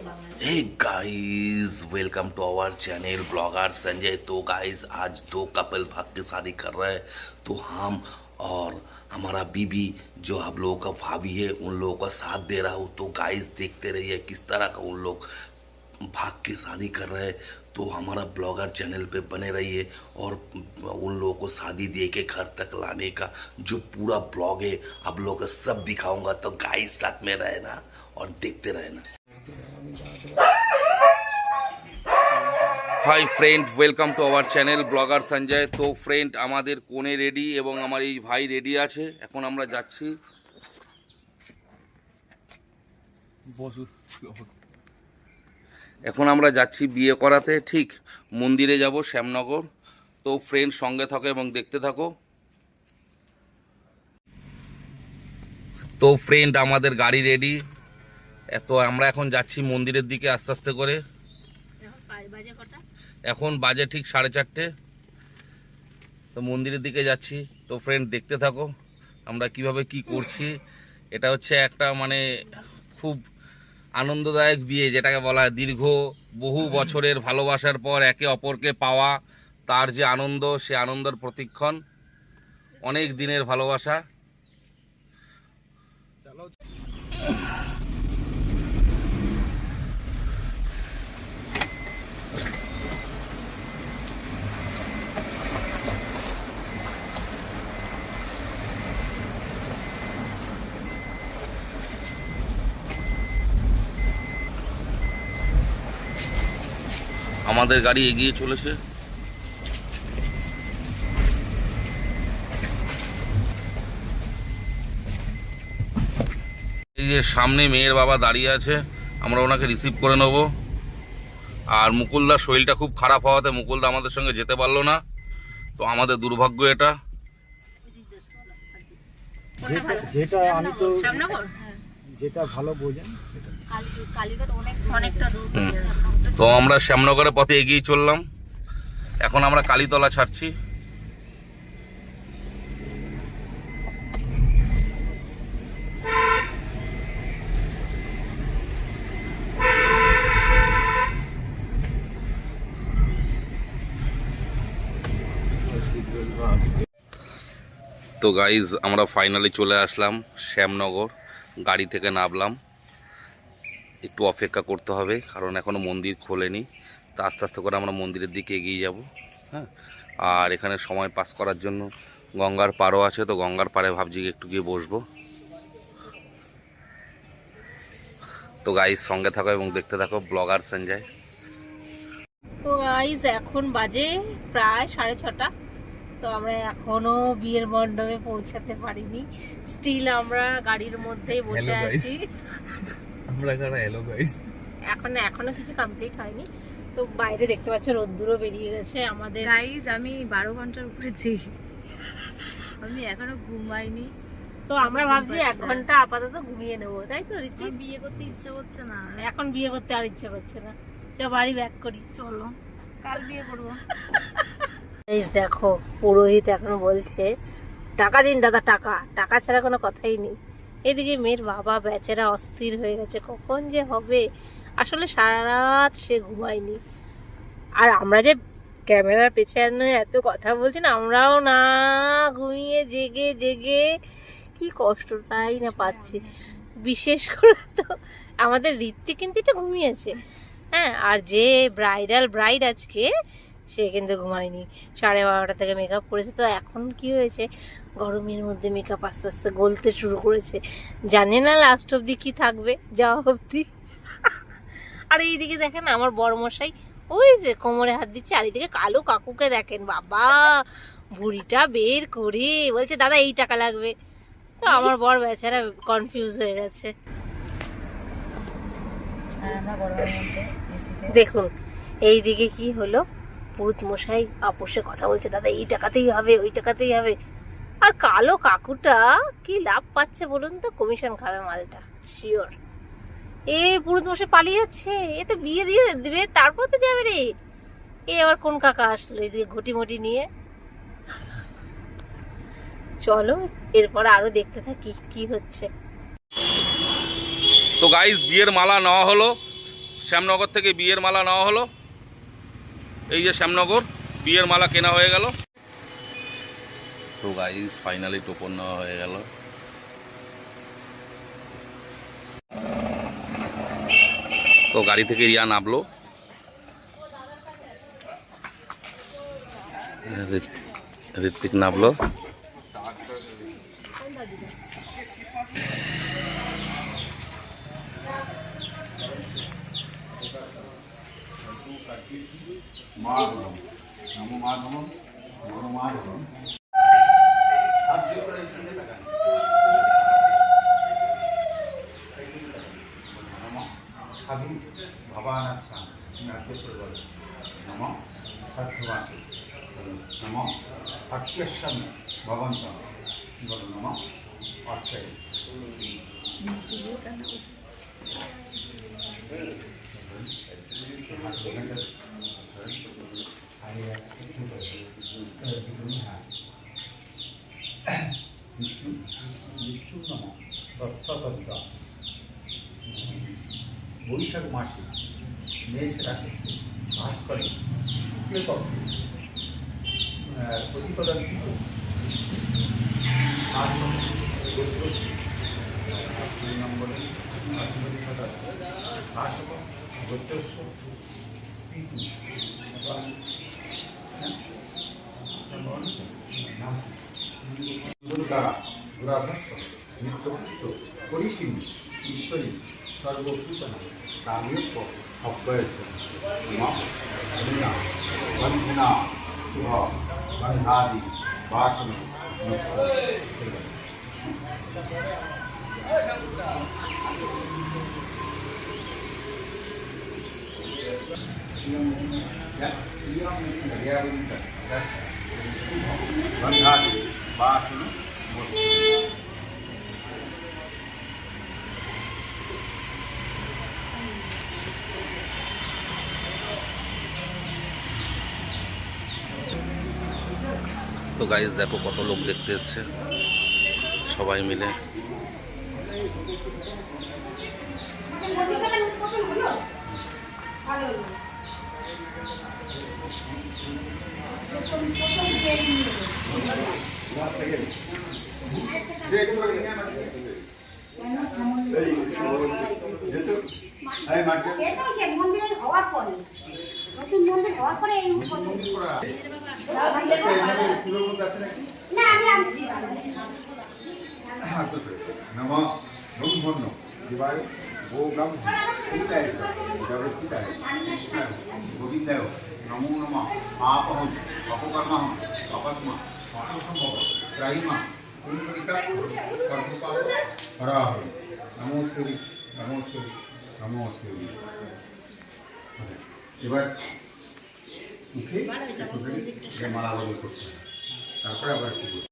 Hey guys, welcome to our channel blogger Sanjay तो guys आज दो कपल भाग के शादी कर रहे हैं। तो हम और हमारा बीबी जो हम लोगों का भाभी है उन लोगों का साथ दे रहा हूँ। तो गाइस देखते रहिए किस तरह का उन लोग भाग के शादी कर रहे हैं। तो हमारा ब्लॉगर चैनल पे बने रहिए और उन लोगों को शादी दे के घर तक लाने का जो पूरा ब्लॉग है आप लोगों का सब दिखाऊँगा। तो गाइस साथ में रहना और देखते रहना। Hi friend welcome to our channel blogger Sanjay তো ফ্রেন্ড আমাদের কোণে রেডি এবং আমার এই ভাই রেডি আছে। এখন আমরা যাচ্ছি। এখন আমরা যাচ্ছি বিয়ে করাতে ঠিক মন্দিরে যাব শ্যামনগর। তো ফ্রেন্ড সঙ্গে থাকো এবং দেখতে থাকো। তো ফ্রেন্ড আমাদের গাড়ি রেডি তো আমরা এখন যাচ্ছি মন্দিরের দিকে আস্তে আস্তে করে। এখন বাজে কটা? এখন বাজে ঠিক সাড়ে চারটে। তো মন্দিরের দিকে যাচ্ছি। তো ফ্রেন্ড দেখতে থাকো আমরা কীভাবে কি করছি। এটা হচ্ছে একটা মানে খুব আনন্দদায়ক বিয়ে যেটাকে বলা হয় দীর্ঘ বহু বছরের ভালোবাসার পর একে অপরকে পাওয়া তার যে আনন্দ সে আনন্দের প্রতিক্ষণ। অনেক দিনের ভালোবাসা। আমাদের গাড়ি এগিয়ে চলেছে। এই যে সামনে মেয়ের বাবা দাঁড়িয়ে আছে আমরা ওনাকে রিসিভ করে নেব। আর মুকুলদার শরীরটা খুব খারাপ হওয়াতে মুকুলদা আমাদের সঙ্গে যেতে পারল না। তো আমাদের দুর্ভাগ্য এটা। যেটা আমি তো যেটা ভালো বোঝেন সেটা কালীঘাট অনেক অনেকটা দূর। হুম। তো আমরা শ্যামনগরের পথে এগিয়ে চললাম। এখন আমরা কালীতলা ছাড়ছি। তো গাইজ আমরা ফাইনালি চলে আসলাম শ্যামনগর। গাড়ি থেকে নামলাম। একটু অপেক্ষা করতে হবে, কারণ এখনও মন্দির খোলেনি। তো আস্তে আস্তে করে আমরা মন্দিরের দিকে এগিয়ে যাব হ্যাঁ। আর এখানে সময় পাস করার জন্য গঙ্গার পাড়ও আছে, তো গঙ্গার পাড়ে ভাবছি একটু গিয়ে বসবো। তো গাইজ সঙ্গে থাকো এবং দেখতে থাকো ব্লগার সঞ্জয়। তো গাইজ এখন বাজে প্রায় সাড়ে ছটা। তো আমরা এখনও বিয়ের মণ্ডপে পৌঁছাতে পারিনি। স্টিল আমরা গাড়ির মধ্যেই বসে আছি। আমরা কারা এলো গাইস এখন এখনও কিছু কমপ্লিট হয়নি। তো বাইরে দেখতে পাচ্ছ রোদ্দুরও বেরিয়ে গেছে আমাদের। গাইজ আমি বারো ঘণ্টার উপরেছি আমি এখনও ঘুমাইনি। তো আমরা ভাবছি এক ঘণ্টা আপাতত ঘুমিয়ে নেব তাই তো রীতি? বিয়ে করতে ইচ্ছা করছে না। এখন বিয়ে করতে আর ইচ্ছে করছে না। চ বাড়ি ব্যাক করি। চলো। কাল বিয়ে করব। এই দেখো, পুরোহিত এখন বলছে, টাকা দিন দাদা, টাকা। টাকা ছাড়া কোনো কথাই নেই। এদিকে মেয়ের বাবা বেচারা অস্থির হয়ে গেছে, কখন যে হবে? আসলে সারা রাত সে ঘুমায়নি। আর আমরা যে ক্যামেরার পেছনে এত কথা বলছি না, আমরাও না ঘুমিয়ে জেগে জেগে কি কষ্টটাই না পাচ্ছি। বিশেষ করে তো আমাদের ঋত্বিক কিন্তু একটু ঘুমিয়েছে। হ্যাঁ আর যে ব্রাইডাল ব্রাইড আজকে সে কিন্তু ঘুমায়নি। সাড়ে বারোটা থেকে মেকআপ করেছে। তো এখন কি হয়েছে? গরমের মধ্যে মেকআপ আস্তে আস্তে গলতে শুরু করেছে। জানি না লাস্ট অবধি কি থাকবে? যাওয়া অবধি। আর এইদিকে দেখেন আমার বড়মশাই ওই যে কোমরে হাত দিচ্ছে আর এইদিকে কালো কাকুকে দেখেন। বাবা ভুড়িটা বের করে। বলছে দাদা এই টাকা লাগবে। তো আমার বড় বেচারা কনফিউজ হয়ে গেছে। দেখুন এই দিকে কি হলো? পুরুত মশাই আপোষে কথা বলছে, দাদা, এই টাকাতেই হবে, ওই টাকাতেই হবে। আর কালো কাকুটা কি লাভ পাচ্ছে বলুন তো? কমিশন খাবে মালটা শিওর এ পুরুত মশাই পালিয়ে যাচ্ছে, এ তো বিয়ে দিয়ে দেবে, তারপর তো যাবে রে। এ আবার কোন কাকা আসলো এদিকে ঘটি মটি নিয়ে? চলো, এরপর আরও দেখতে থাকি কি হচ্ছে। তো গাইজ বিয়ের মালা নেওয়া হলো, শ্যামনগর থেকে বিয়ের মালা নেওয়া হলো। এই যে শ্যামনগর, বিয়ের মালা কেনা হয়ে গেল। তো গাইজ ফাইনালি টোপন নেওয়া হয়ে গেল। তো গাড়ি থেকে রিয়া নামলো। ঋত- ঋত্বিক নামলো। মাধবম নমো মাধবম নমো মাধবম হাত জোর করে দিকে তাকান নম সাধু ভবানাস্থান তুমি হাত জোর করে বলো নম সাধ্যবান নম সত্যস্যাম ভবন্ত বলো নম অর্চয় বিষ্ণু বিষ্ণু নম তৎসতদ্দা বৈশাখ মাসে মেষ রাশিতে বাস করে শুক্লপক্ষে প্রতিপদান্তিত আট দুই নম্বরে শাসক গোত্রস্ব পিতু দুর্গা দুরাধস্য। নিত্যপুষ্ট পরিসীমি ঈশ্বরী সর্বভূষণ কাম্যপ্য অব্যয়স মা কন্যা বন্ধনা শুভ বন্ধাদি বাসন বন্ধাদি বাসন তো গাইজ দেখো কত লোক দেখতে এসছে সবাই মিলে মন্দিরে হওয়ার পরে নতুন মন্দির হওয়ার পরে এই নম ব্রহ্মণ্য দিবায় গোগম হিতায় জগৎহিতায় গোবিন্দায়। নমো নম। আপহম অপকর্মহম অপদ্মা অপসম্ভব ত্রাহিমা পুণ্যরিকা সর্বপাপ হরাহ নমস্করি নমস্করি নমস্করি। এবার উঠে একটুখানি যে মালা বদল করতে হবে তারপরে আবার কি করতে হবে?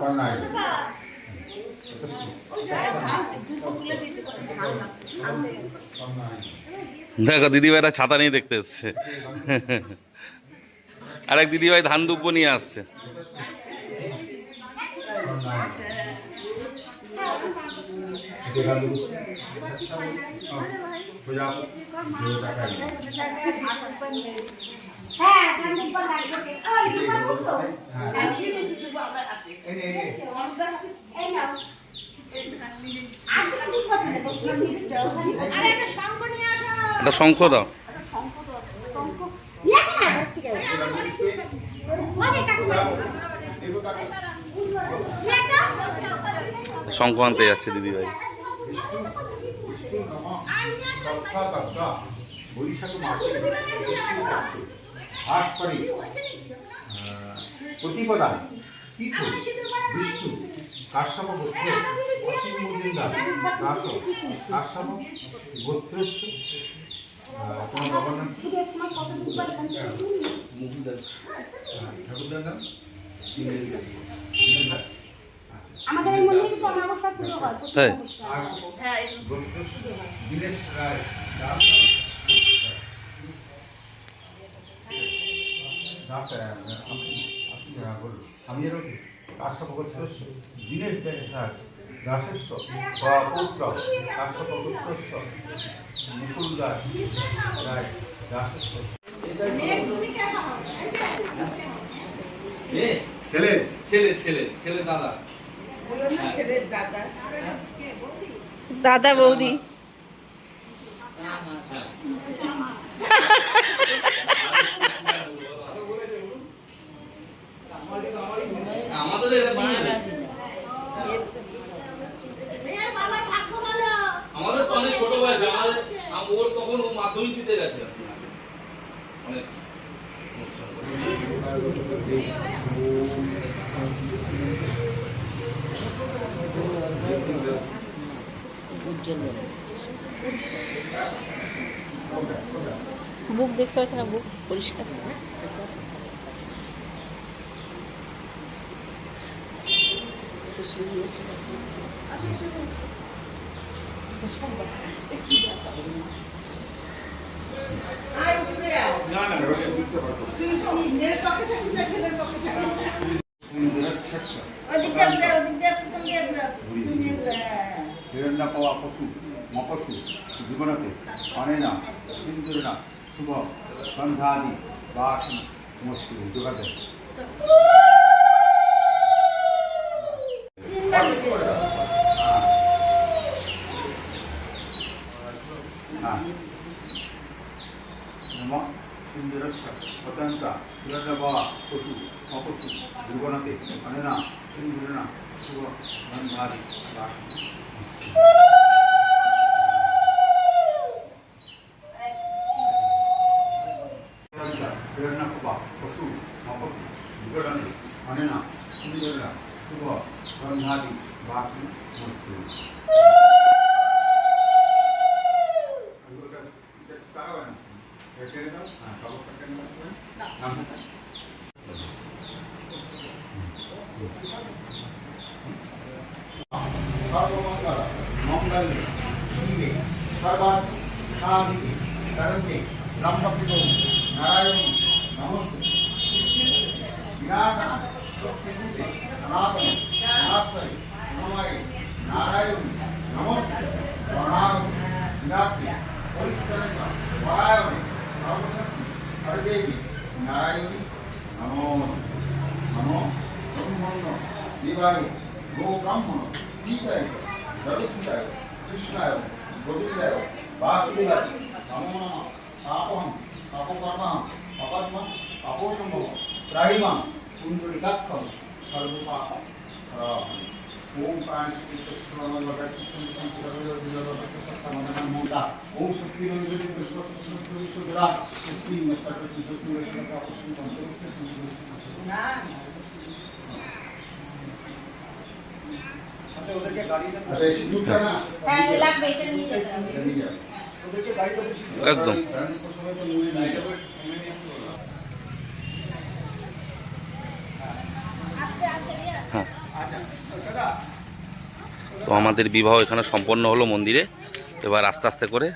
কন্যায় দেখো দিদিভাইরা ছাতা নিয়ে দেখতে এসছে। আর এক দিদিভাই ধান দুব্য নিয়ে আসছে। হ্যাঁ একটা শঙ্খ নিয়ে আসো। একটা শঙ্খ দাও শঙ্খ আনতে যাচ্ছে দিদিভাই বৈশাখ মাসে। আশ করে। প্রতিপদা তীর্থ বিষ্ণু কাশ্যপ গোত্র? অসীম মজুমদার দাস কাশ্যপ গোত্রস্য তোমার বাবার নাম? কি? ঠাকুরদার নাম? আমাদের এই মন্দিরে তো অমাবস্যা পুজো হয় প্রতি তাই? অমাবস্যা। আর হ্যাঁ দীনেশ রায় দাস দাস আপনি আপনি বলুন আমি এর কাশ্যপগোত্রস্য দীনেশ রায় দাসস্য বা পৌত্র কাশ্যপগোত্রস্য মুকুল দাস রায় দাসস্য ছেলে? ছেলে ছেলে ছেলে দাদা। দাদা। বৌদি। আমাদের এরকম মেয়ের বাবার ভাগ্য ভালো আমাদের তো অনেক ছোট বয়স আমাদের আম- ওর তখন ও মাধ্যমিক দিতে গেছে অনেক অনুষ্ঠান করে। বুক দেখতে পাচ্ছ না বুক পরিষ্কার হিরণ্য পাওয়া পশু মপশু জীবনতে শুভ সন্ধ্যাদি বা সমস্ত যোগাযোগ। হ্যাঁ। পতন্ত হিরণ্য পাওয়া পশু মপশু জীবনতে অনেনা সিন্দুরনা শুভ সন্ধ্যাদি বা not নিয়ে যাও। তো আমাদের বিবাহ এখানে সম্পন্ন হলো মন্দিরে এবার আস্তে আস্তে করে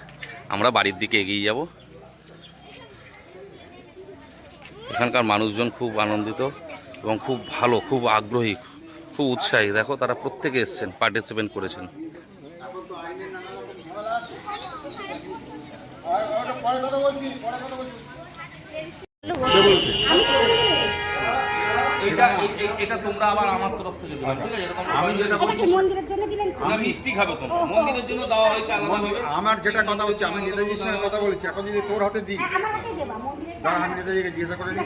আমরা বাড়ির দিকে এগিয়ে যাব। এখানকার মানুষজন খুব আনন্দিত এবং খুব ভালো, খুব আগ্রহী, খুব উৎসাহী। দেখো, তারা প্রত্যেকে এসছেন পার্টিসিপেন্ট করেছেন। এটা এ- এ- এটা তোমরা আবার আমার তরফ থেকে দেবে ঠিক আছে? এরকম আমি যেটা এটা মন্দিরের জন্য দিলেন তো? মিষ্টি খাবে তোমরা মন্দিরের জন্য দেওয়া হয়েছে আলাদা আমার যেটা কথা হচ্ছে আমি নেতাজির সঙ্গে কথা বলেছি। এখন যদি তোর হাতে দিই হ্যাঁ, আমার হাতেই দেবা মন্দিরের দাঁড়া আমি নেতাজিকে জিজ্ঞাসা করে নিই।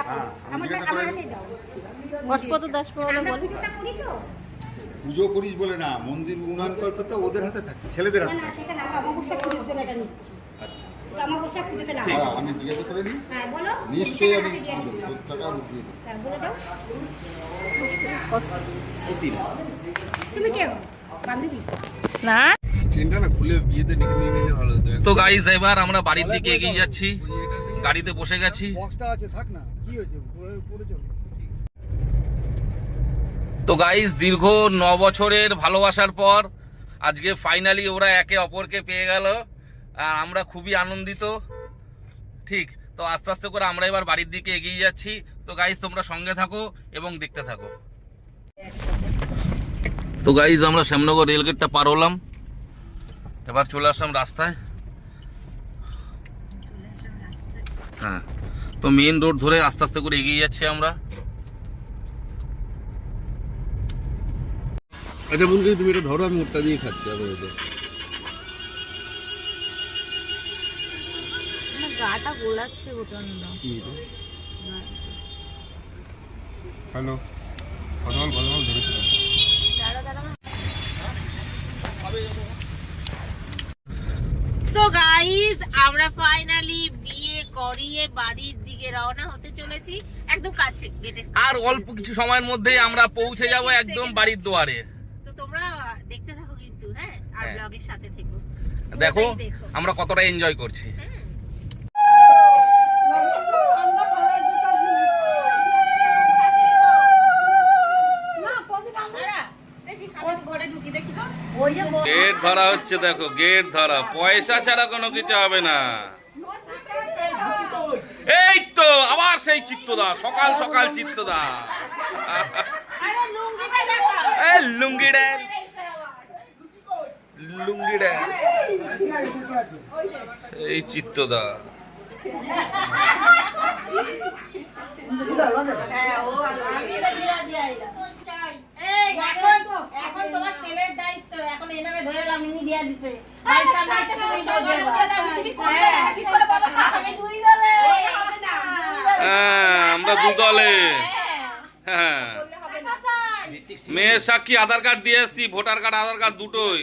হ্যাঁ আমি জিজ্ঞাসা করে দাস বলে। বল পুজো করিস বলে না মন্দির উন্নয়ন কল্পতে ওদের হাতে থাকে ছেলেদের হাতে আমরা অমাবস্যা পুজোতে লাগবে আমি জিজ্ঞাসা করে নিই? হ্যাঁ বলো। নিশ্চয়ই আমি টাকা দিয়ে হ্যাঁ, বলে দাও। তুমি কে? বান্ধবী? না। তো গাইজ এবার আমরা বাড়ির দিকে এগিয়ে যাচ্ছি। গাড়িতে বসে গেছি। বক্সটা আছে থাক না। কি হয়েছে? পরে পরে চলো। তো গাইস দীর্ঘ ন বছরের ভালোবাসার পর আজকে ফাইনালি ওরা একে অপরকে পেয়ে গেল। আর আমরা খুবই আনন্দিত। ঠিক, তো আস্তে আস্তে করে আমরা এবার বাড়ির দিকে এগিয়ে যাচ্ছি। তো গাইজ তোমরা সঙ্গে থাকো এবং দেখতে থাকো। তো গাইজ আমরা শ্যামনগর রেলগেটটা পার হলাম। এবার চলে আসলাম রাস্তায়। হ্যাঁ তো মেইন রোড ধরে আস্তে আস্তে করে এগিয়ে যাচ্ছি আমরা। আচ্ছা বন্ধু, তুমি এটা ধরো, আমি ওটা দিয়ে খাচ্ছি আবার গোলাচ্ছে প্রচণ্ড হ্যালো কথা বল কথা বল ধরেছি দাঁড়া দাঁড়া সো গাইস আমরা ফাইনালি বিয়ে করিয়ে বাড়ির দিকে রওনা হতে চলেছি একদম কাছে গেটে আর অল্প কিছু সময়ের মধ্যেই আমরা পৌঁছে যাব একদম বাড়ির দুয়ারে। তো তোমরা দেখতে থাকো কিন্তু হ্যাঁ? আর হ্যাঁ। ব্লগের সাথে থেকো। দেখো আমরা কতটা এনজয় করছি গেট ধরা হচ্ছে দেখো গেট ধরা। পয়সা ছাড়া কোনো কিছু হবে না। এই তো আবার সেই চিত্তদা সকাল সকাল চিত্তদা। লুঙ্গি ড্যান্স লুঙ্গি ড্যান্স এই চিত্তদা। এই, এখন এখন তোমার ছেলের দায়িত্ব এখন এই নামে ধরে এলাম ইনি দিয়া দিছে বাড়ির সামনে আছে, তুমি বোঝাবা। তুমি কোন দলে ঠিক করে বলো তো। আমি দুই দলে হবে না। হ্যাঁ আমরা দু দলে হ্যাঁ মেয়ের সাক্ষী আধার কার্ড দিয়ে এসছি ভোটার কার্ড আধার কার্ড দুটোই।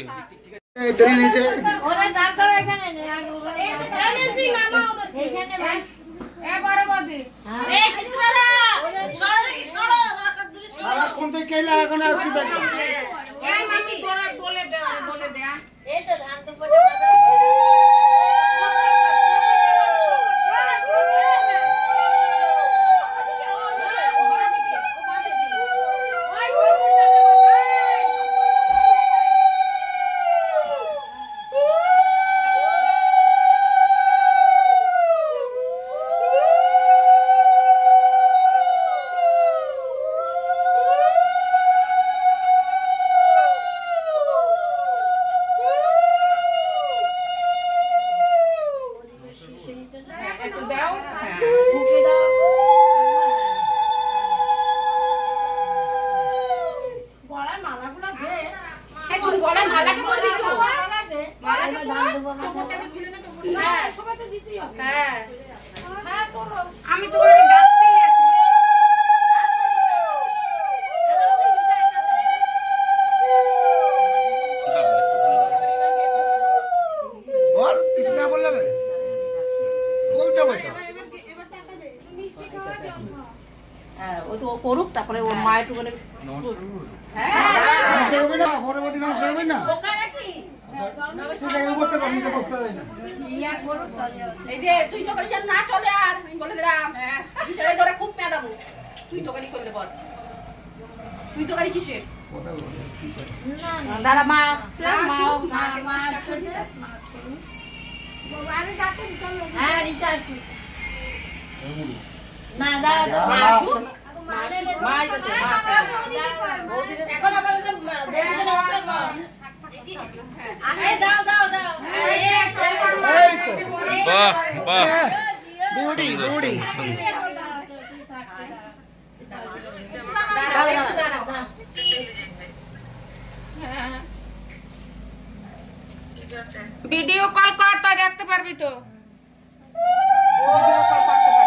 বলে দে বলে দে এই তো ধান তো তো। ও করুক তারপরে ওর মায়ের একটু মানে নমস্কার। করবি না পরবর্তী নমস্কার না এই যে তুই তো করে না চলে আর বলে দিলাম ছেড়ে ধরে খুব মেদাবো তুই তো গাড়ি করলে বল তুই তো গাড়ি কিসের কথা বলে কি করে দাদা হ্যাঁ না মা এখন আপাতত বাহ বাহ। Beauty beauty. ভিডিও কল কর তা দেখতে পারবি তো। ভিডিও কল করতে পারে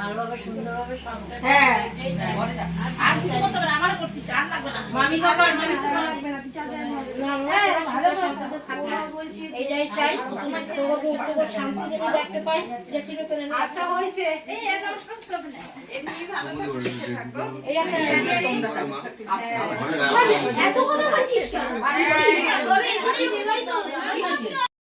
আগে হ্যাঁ। আর কিছু করতে হবে আমারও করছিস, আর লাগবে না। মামি কখন মামি এইটাই চাই। তোমাকে উচ্চকর শান্তি যদি দেখতে পাই যে আচ্ছা হয়েছে। এই। এত কথা বলছিস কেন?